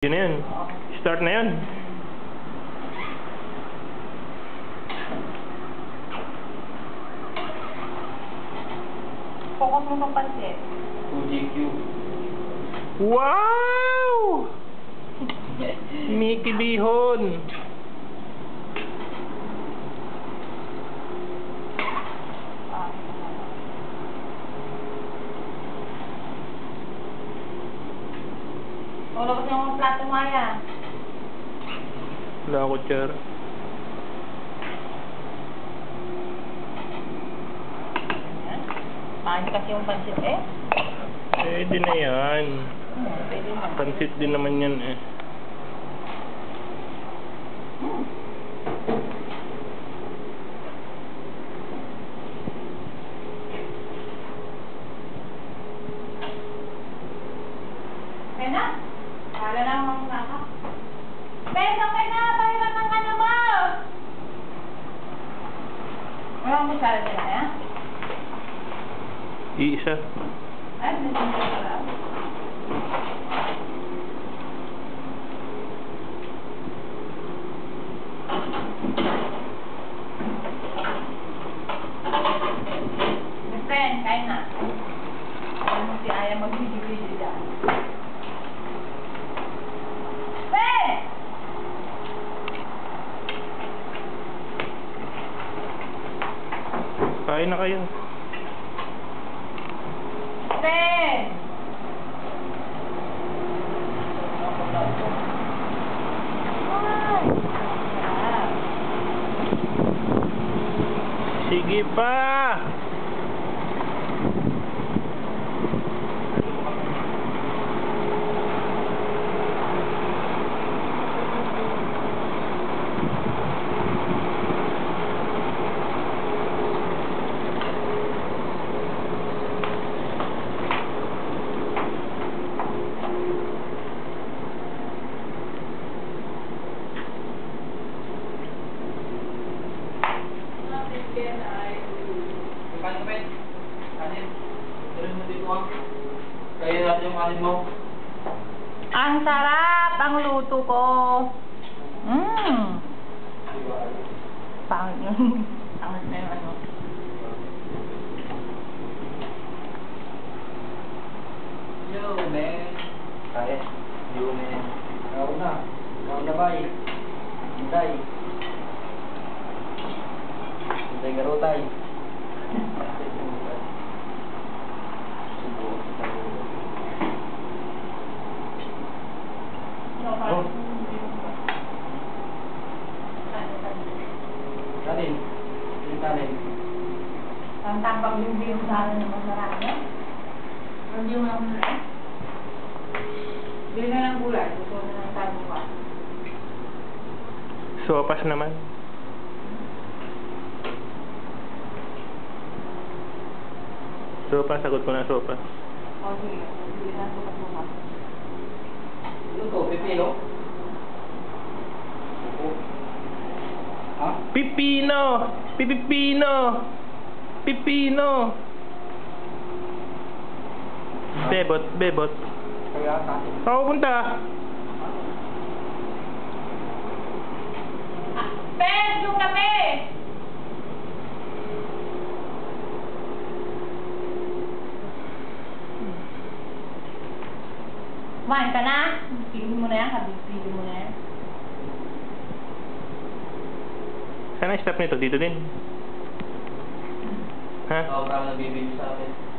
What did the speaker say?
Yun na yun. Start na yun. Focus mo sa pansit. 2GQ. Wow! Mickey Bihon. Ah. Wala kasi yung plato maya. Wala ako, Char. Pangit kasi yung pansit eh. Pwede na yan. Hmm, pwede na. Pansit din naman yan eh. Na. Kala na mga naka. Beso ka na! Pahiram ng ano mo! Wala mo sala nila eh? Iisa. Ay, may sala pala. Friend, kain na. Alam mo si Aya mag-video-video dyan. Friend! Kain na kayo. Ay! Sige pa! Kanin, Ben. Kanin. Tuloy mo dito ah. Kaya natin yung kanin mo. Ang sarap ang luto ko. Mmm. Pangit yun. Pangit na yung ano. Yo, man. Kaya. Yo, man. Ikaw na. Ikaw na ba eh? Hinday. Hinday garotay. Oh. Kanin. Yung kanin. Ang tambang yung view sa akin ng masarap. eh. Review mo lang eh. Bili na ng gulay. Gusto na ng tago ka. Sopas naman. Sopa, sagot ko na sopa. O sige. Bili na mo ka. Luto, pipino. Oo. Ha? Pipino! Pipipino! Pipino! Bebot, bebot. Saan ka pupunta? Ben! Yung kape! Kumain ka na? Pili mo na yan. Pili mo na yan. Saan ang stop nito? Dito din. Ha? Ako parang nabibigyo sa akin.